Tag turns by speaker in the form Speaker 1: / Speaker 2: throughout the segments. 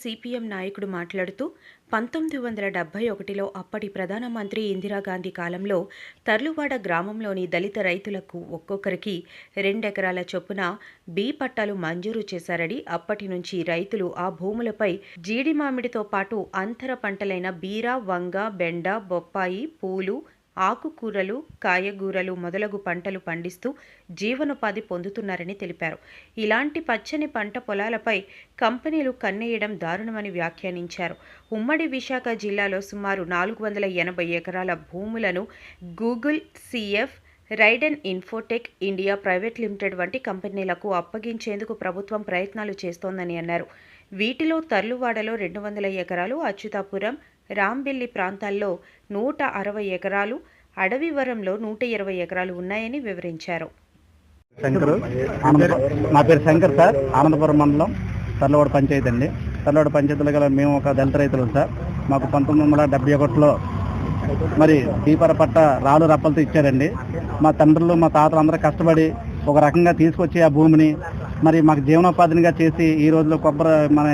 Speaker 1: CPM నాయకుడు మాట్లాడుతూ పంతొమ్మిది వందల డెబ్బై ఒకటిలో అప్పటి ప్రధానమంత్రి ఇందిరాగాంధీ కాలంలో తర్లువాడ గ్రామంలోని దళిత రైతులకు ఒక్కొక్కరికి రెండెకరాల చొప్పున బీ పట్టాలు మంజూరు చేశారని అప్పటి నుంచి రైతులు ఆ భూములపై జీడి మామిడితో పాటు అంతర పంటలైన బీర వంగ బెండ బొప్పాయి పూలు ఆకుకూరలు కాయగూరలు మొదలగు పంటలు పండిస్తూ జీవనోపాధి పొందుతున్నారని తెలిపారు. ఇలాంటి పచ్చని పంట పొలాలపై కంపెనీలు కన్నేయడం దారుణమని వ్యాఖ్యానించారు. ఉమ్మడి విశాఖ జిల్లాలో సుమారు నాలుగు వందల ఎనభై ఎకరాల భూములను Google CF Raiden Infotech India private limited వంటి కంపెనీలకు అప్పగించేందుకు ప్రభుత్వం ప్రయత్నాలు చేస్తోందని అన్నారు. వీటిలో తర్లువాడలో రెండు వందల ఎకరాలు అచ్యుతాపురం రాంబిల్లి ప్రాంతాల్లో నూట అరవై ఎకరాలు అడవివరంలో నూట ఇరవై ఎకరాలు ఉన్నాయని వివరించారు.
Speaker 2: శంకర్ నా పేరు శంకర్ సార్ ఆనందపురం మండలం తర్లవాడ పంచాయతీ అండి. తర్లవాడ పంచాయతీలో గల మేము ఒక దళిత రైతులు సార్. మాకు పంతొమ్మిది వందల డెబ్బై ఒకటిలో మరి దీపర పట్ట రాళ్ళు రప్పలతో ఇచ్చారండి. మా తండ్రులు మా తాతలు అందరూ కష్టపడి ఒక రకంగా తీసుకొచ్చి ఆ భూమిని మరి మాకు జీవనోపాధినిగా చేసి ఈ రోజుల్లో కొబ్బరి మన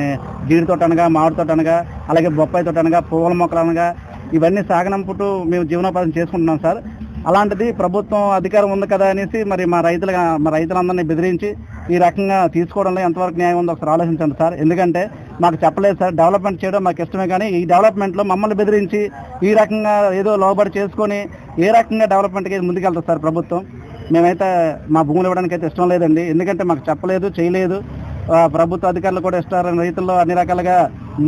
Speaker 2: జీడి తోట అనగా మామిడి తోట అనగా అలాగే బొప్పాయి తోట అనగా పువ్వుల మొక్కలు అనగా ఇవన్నీ సాగనంపుటూ మేము జీవనోపాధి చేసుకుంటున్నాం సార్. అలాంటిది ప్రభుత్వం అధికారం ఉంది కదా అనేసి మరి మా రైతులుగా మా రైతులందరినీ బెదిరించి ఈ రకంగా తీసుకోవడంలో ఎంతవరకు న్యాయం ఉందో ఒకసారి ఆలోచించండి సార్. ఎందుకంటే మాకు చెప్పలేదు సార్. డెవలప్మెంట్ చేయడం మాకు ఇష్టమే కానీ ఈ డెవలప్మెంట్లో మమ్మల్ని బెదిరించి ఈ రకంగా ఏదో లోబడి చేసుకొని ఏ రకంగా డెవలప్మెంట్కి ముందుకెళ్తారు సార్ ప్రభుత్వం? మేమైతే మా భూములు ఇవ్వడానికి అయితే ఇష్టం లేదండి. ఎందుకంటే మాకు చెప్పలేదు చేయలేదు. ప్రభుత్వ అధికారులు కూడా ఇస్తారు రైతుల్లో అన్ని రకాలుగా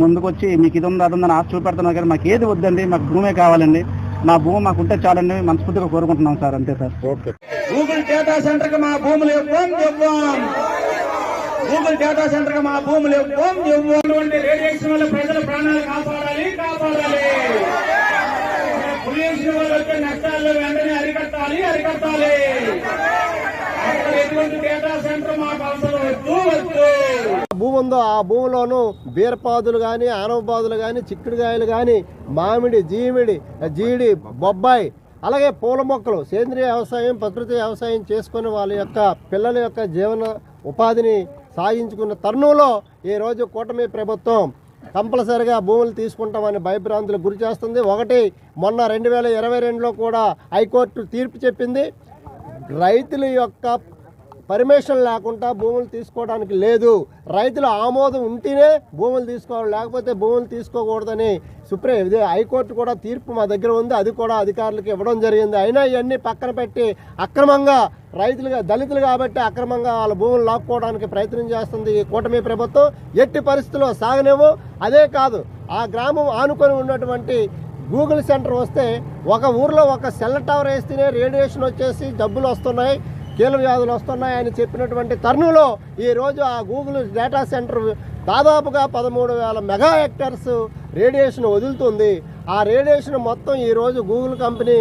Speaker 2: ముందుకొచ్చి మీకు ఇది ఉంది అది ఉందని ఆశ చూపెడుతున్నారు కానీ మాకు ఏది వద్దండి మాకు భూమే కావాలండి. మా భూమి మాకు ఉంటే చాలండి మనస్ఫూర్తిగా కోరుకుంటున్నాం సార్ అంతే సార్.
Speaker 3: గూగుల్ డేటా సెంటర్కి మా భూములు ఇవ్వం ఇవ్వం. గూగుల్ డేటా సెంటర్కి మా భూములు ఇవ్వం ఇవ్వం. రేడియేషన్ వల్ల ప్రజల ప్రాణాలు కాపాడాలి కాపాడాలి. పొల్యూషన్ వల్ల వచ్చే నష్టాలు వెంటనే అరికట్టాలి అరికట్టాలి. అక్కడ ఎటువంటి డేటా సెంటర్ మాకు అవసరం వద్దు వద్దు.
Speaker 4: భూమి ఉందో ఆ భూమిలోనూ బీరపాదులు కానీ ఆనవపాదులు కానీ చిక్కుడుకాయలు కానీ మామిడి జీమిడి జీడి బొబ్బాయి అలాగే పూల మొక్కలు సేంద్రియ వ్యవసాయం ప్రకృతి వ్యవసాయం చేసుకుని వాళ్ళ యొక్క పిల్లల యొక్క జీవన ఉపాధిని సాగించుకున్న తరుణంలో ఈరోజు కూటమి ప్రభుత్వం కంపల్సరిగా భూములు తీసుకుంటామని భయభ్రాంతులకు గురి చేస్తుంది. ఒకటి మొన్న రెండు వేల ఇరవై రెండులో కూడా హైకోర్టు తీర్పు చెప్పింది. రైతుల యొక్క పర్మిషన్ లేకుండా భూములు తీసుకోవడానికి లేదు. రైతుల ఆమోదం ఉంటేనే భూములు తీసుకోవాలి లేకపోతే భూములు తీసుకోకూడదని సుప్రీం ఇదే హైకోర్టు కూడా తీర్పు మా దగ్గర ఉంది అది కూడా అధికారులకు ఇవ్వడం జరిగింది. అయినా ఇవన్నీ పక్కన పెట్టి అక్రమంగా రైతులుగా దళితులు కాబట్టి అక్రమంగా వాళ్ళ భూములు లాక్కోవడానికి ప్రయత్నం చేస్తుంది ఈ కూటమి ప్రభుత్వం. ఎట్టి పరిస్థితుల్లో సాగనేమో అదే కాదు ఆ గ్రామం ఆనుకొని ఉన్నటువంటి గూగుల్ సెంటర్ వస్తే ఒక ఊర్లో ఒక సెల్ టవర్ వేస్తేనే రేడియేషన్ వచ్చేసి జబ్బులు వస్తున్నాయి. కీళ్ళ వ్యాధులు వస్తున్నాయని చెప్పినటువంటి తరుణంలో ఈరోజు ఆ గూగుల్ డేటా సెంటర్ దాదాపుగా పదమూడు వేల మెగా హెక్టర్స్ రేడియేషన్ వదులుతుంది. ఆ రేడియేషన్ మొత్తం ఈరోజు గూగుల్ కంపెనీ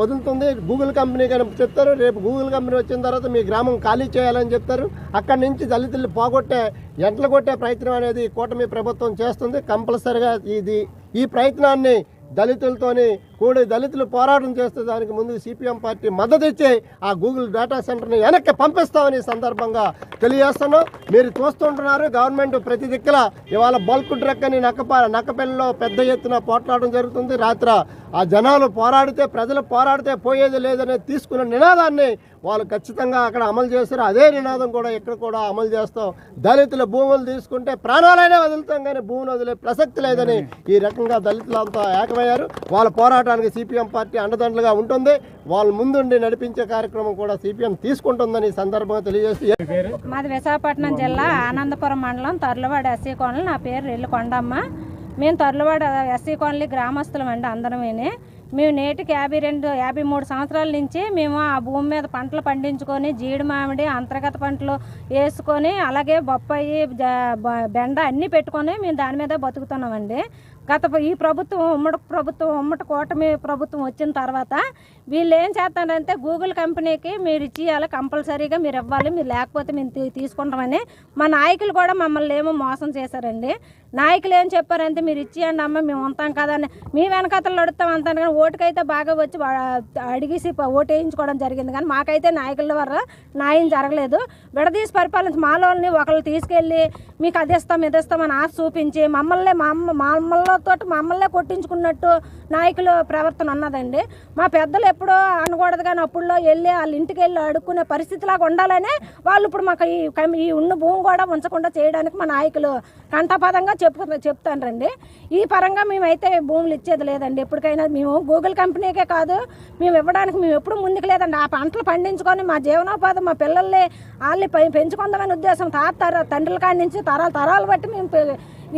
Speaker 4: వదులుతుంది. గూగుల్ కంపెనీ కానీ చెప్తారు రేపు గూగుల్ కంపెనీ వచ్చిన తర్వాత మీ గ్రామం ఖాళీ చేయాలని చెప్తారు. అక్కడి నుంచి దళితులు పోగొట్టే ఎంటలు కొట్టే ప్రయత్నం అనేది కూటమి ప్రభుత్వం చేస్తుంది. కంపల్సరిగా ఇది ఈ ప్రయత్నాన్ని దళితులతోని కూడి దళితులు పోరాటం చేస్తే దానికి ముందు సిపిఎం పార్టీ మద్దతు ఇచ్చి ఆ గూగుల్ డేటా సెంటర్ని వెనక్కి పంపిస్తామని సందర్భంగా తెలియజేస్తున్నాం. మీరు చూస్తుంటున్నారు గవర్నమెంట్ ప్రతి దిక్కుల ఇవాళ బల్క్ డ్రగ్ అని నక్కప నక్కపల్లిలో పెద్ద ఎత్తున పోట్లాడడం జరుగుతుంది. రాత్ర ఆ జనాలు పోరాడితే ప్రజలు పోరాడితే పోయేది లేదనే తీసుకున్న నినాదాన్ని వాళ్ళు ఖచ్చితంగా అక్కడ అమలు చేశారు. అదే నినాదం కూడా ఇక్కడ కూడా అమలు చేస్తాం. దళితుల భూములు తీసుకుంటే ప్రాణాలైనా వదులుతాం కానీ భూములు వదిలే ప్రసక్తి లేదని ఈ రకంగా దళితులంతా ఏకమయ్యారు. వాళ్ళ పోరాటానికి సిపిఎం పార్టీ అండదండలుగా ఉంటుంది. వాళ్ళ ముందుండి నడిపించే కార్యక్రమం కూడా సిపిఎం తీసుకుంటుందని సందర్భంగా తెలియజేస్తూ
Speaker 5: మాది విశాఖపట్నం జిల్లా ఆనందపురం మండలం తర్లవాడ ఎస్సీ కాలనీ. నా పేరు రెల్లు కొండమ్మ. మేము తర్లవాడ ఎస్సీ కాలనీ గ్రామస్తులం అండి అందరమేనే మేము నేటికి యాభై రెండు యాభై మూడు సంవత్సరాల నుంచి మేము ఆ భూమి మీద పంటలు పండించుకొని జీడి మామిడి అంతర్గత పంటలు వేసుకొని అలాగే బొప్పాయి జ- బ- బెండ అన్నీ పెట్టుకొని మేము దాని మీద బతుకుతున్నామండి గత ఈ ప్రభుత్వం ఉమ్మడి ప్రభుత్వం ఉమ్మడి కూటమి ప్రభుత్వం వచ్చిన తర్వాత వీళ్ళు ఏం చేస్తారంటే గూగుల్ కంపెనీకి మీరు ఇచ్చేయాలి కంపల్సరీగా మీరు ఇవ్వాలి మీరు లేకపోతే మేము తీసుకుంటామని మా నాయకులు కూడా మమ్మల్ని ఏమో మోసం చేశారండి. నాయకులు ఏం చెప్పారంటే మీరు ఇచ్చేయండి అమ్మ మేము ఉంటాం కదా అని. మీ వెనకతలు అడుగుతాం అంటాను కానీ
Speaker 6: ఓటుకైతే బాగా వచ్చి అడిగేసి ఓటు వేయించుకోవడం జరిగింది కానీ మాకైతే నాయకుల ద్వారా న్యాయం జరగలేదు. విడదీసి పరిపాలించి మాలోని ఒకళ్ళు తీసుకెళ్ళి మీకు అది ఇస్తాం ఇది ఇస్తామని ఆశ చూపించి మమ్మల్ని మా అమ్మ మమ్మల్తో మమ్మల్నే కొట్టించుకున్నట్టు నాయకులు ప్రవర్తన ఉన్నదండి మా పెద్దలు ఎప్పుడో అనకూడదు కానీ అప్పుడులో వెళ్ళి వాళ్ళ ఇంటికి వెళ్ళి అడుక్కునే పరిస్థితిలాగా ఉండాలనే వాళ్ళు ఇప్పుడు మాకు ఈ ఈ ఉన్న భూమి కూడా ఉంచకుండా చేయడానికి మా నాయకులు కంఠపదంగా చెప్పు చెప్తానండి ఈ పరంగా మేమైతే భూములు ఇచ్చేది లేదండి. ఎప్పటికైనా మేము గూగుల్ కంపెనీకే కాదు మేము ఇవ్వడానికి మేము ఎప్పుడు ముందుకు లేదండి. ఆ పంటలు పండించుకొని మా జీవనోపాధి మా పిల్లల్ని వాళ్ళని పెంచుకుందామనే ఉద్దేశం తాత తర తండ్రుల కాడి నుంచి తరాలు తరాలు బట్టి మేము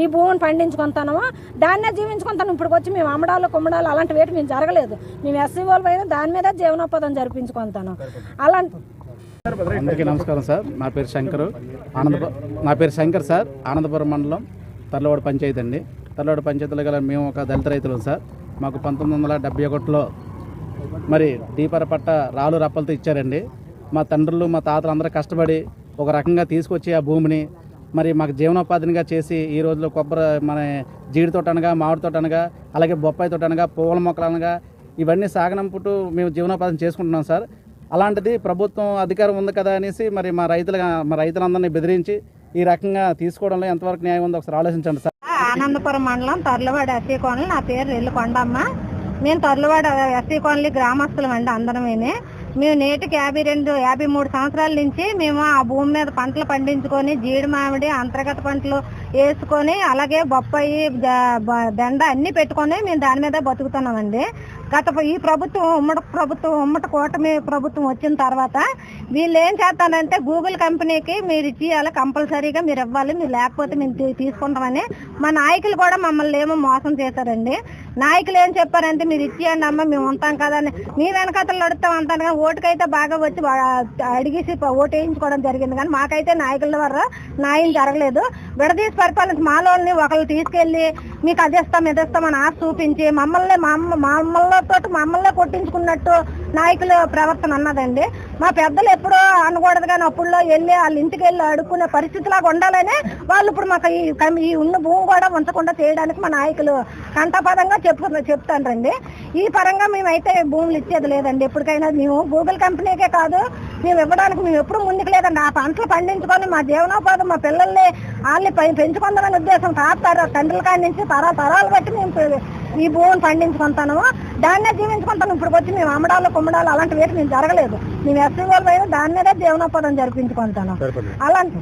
Speaker 6: ఈ భూమిని పండించుకుంటానమో దాన్నే జీవించుకుంటాను. ఇప్పుడు వచ్చి మేము అమ్మడాలు కుమ్మడాలు అలాంటి వేటి మేము జరగలేదు. మేము ఎస్సీ వాళ్ళు పైన దాని మీద జీవనోపాధం జరిపించుకుంటాను. అలాంటి
Speaker 2: అందరికీ నమస్కారం సార్. నా పేరు శంకర్. ఆనందపురం నా పేరు శంకర్ సార్. ఆనందపురం మండలం తర్లవాడ పంచాయతీ అండి. తర్లవాడ పంచాయతీలో గల మేము ఒక దళిత రైతులం సార్. మాకు పంతొమ్మిది వందల డెబ్బై ఒకటిలో మరి దీపర పట్ట రాళ్ళు రప్పలతో ఇచ్చారండి. మా తండ్రులు మా తాతలు అందరూ కష్టపడి ఒక రకంగా తీసుకొచ్చి ఆ భూమిని మరి మాకు జీవనోపాధినిగా చేసి ఈ రోజులో కొబ్బరి మన జీడి తోట అనగా మామిడి తోట అనగా అలాగే బొప్పాయి తోట అనగా పువ్వుల మొక్కలు అనగా ఇవన్నీ సాగనంపుటూ మేము జీవనోపాధిని చేసుకుంటున్నాం సార్. అలాంటిది ప్రభుత్వం అధికారం ఉంది కదా అనేసి మరి మా రైతులుగా మా రైతులందరినీ బెదిరించి ఈ రకంగా తీసుకోవడంలో ఎంతవరకు న్యాయం ఉందో ఒకసారి ఆలోచించండి సార్.
Speaker 5: ఆనందపురం మండలం తర్లవాడ ఎస్సీ కాలనీ నా పేరు రెల్లు కొండమ్మ మేము తర్లవాడ ఎస్సీ కోనలి గ్రామస్తులం అండి అందరమేనే. మేము నేటికి యాభై రెండు యాభై మూడు సంవత్సరాల నుంచి మేము ఆ భూమి మీద పంటలు పండించుకొని జీడి మామిడి అంతర్గత పంటలు వేసుకొని అలాగే బొప్పాయి బెండ అన్ని పెట్టుకొని మేము దాని మీద బతుకుతున్నామండి. గత ఈ ప్రభుత్వం ఉమ్మడి ప్రభుత్వం ఉమ్మడి కూటమి ప్రభుత్వం వచ్చిన తర్వాత వీళ్ళు ఏం చేస్తానంటే గూగుల్ కంపెనీకి మీరు ఇచ్చేయాలి కంపల్సరీగా మీరు ఇవ్వాలి మీరు లేకపోతే మేము తీసుకుంటామని మా నాయకులు కూడా మమ్మల్ని ఏమో మోసం చేశారండి. నాయకులు ఏం చెప్పారంటే మీరు ఇచ్చేయండి అమ్మ మేము ఉంటాం కదా అని. మీ వెనకాతలు నడుస్తాం అంటాను కానీ ఓటుకైతే బాగా వచ్చి అడిగేసి ఓటు వేయించుకోవడం జరిగింది కానీ మాకైతే నాయకుల ద్వారా న్యాయం జరగలేదు. విడదీసి పరిపాలించి మాలోని ఒకళ్ళు తీసుకెళ్ళి మీకు అదేస్తాం ఇదేస్తాం అని ఆశ చూపించి మమ్మల్ని మా అమ్మ మమ్మల్తో మమ్మల్ని కొట్టించుకున్నట్టు నాయకుల ప్రవర్తన అన్నదండి. మా పెద్దలు ఎప్పుడో అనకూడదు కానీ అప్పుడులో వెళ్ళి వాళ్ళ ఇంటికి వెళ్ళి అడుక్కునే పరిస్థితిలాగా ఉండాలనే వాళ్ళు ఇప్పుడు మాకు ఈ ఈ ఉన్న భూమి కూడా ఉంచకుండా చేయడానికి మా నాయకులు కంఠపదంగా చెప్పు చెప్తానండి ఈ పరంగా మేమైతే భూములు ఇచ్చేది లేదండి. ఎప్పటికైనా మేము గూగుల్ కంపెనీకే కాదు మేము ఇవ్వడానికి మేము ఎప్పుడు ముందుకు లేదండి. ఆ పంటలు పండించుకొని మా జీవనోపాధి మా పిల్లల్ని వాళ్ళని పెంచుకుందామనే ఉద్దేశం తాత తర- తండ్రుల కాడి నుంచి తర తరాలు బట్టి మేము ఈ భూమిని పండించుకుంటాను దాన్నే జీవించుకుంటాను ఇప్పుడు వచ్చి మేము అమ్మడాలు కుమ్మడాలు అలాంటి వేటి మేము జరగలేదు. మేము ఎస్సీ వాళ్ళు దాని మీద జీవనోపాధం జరిపించుకుంటాను. అలాంటి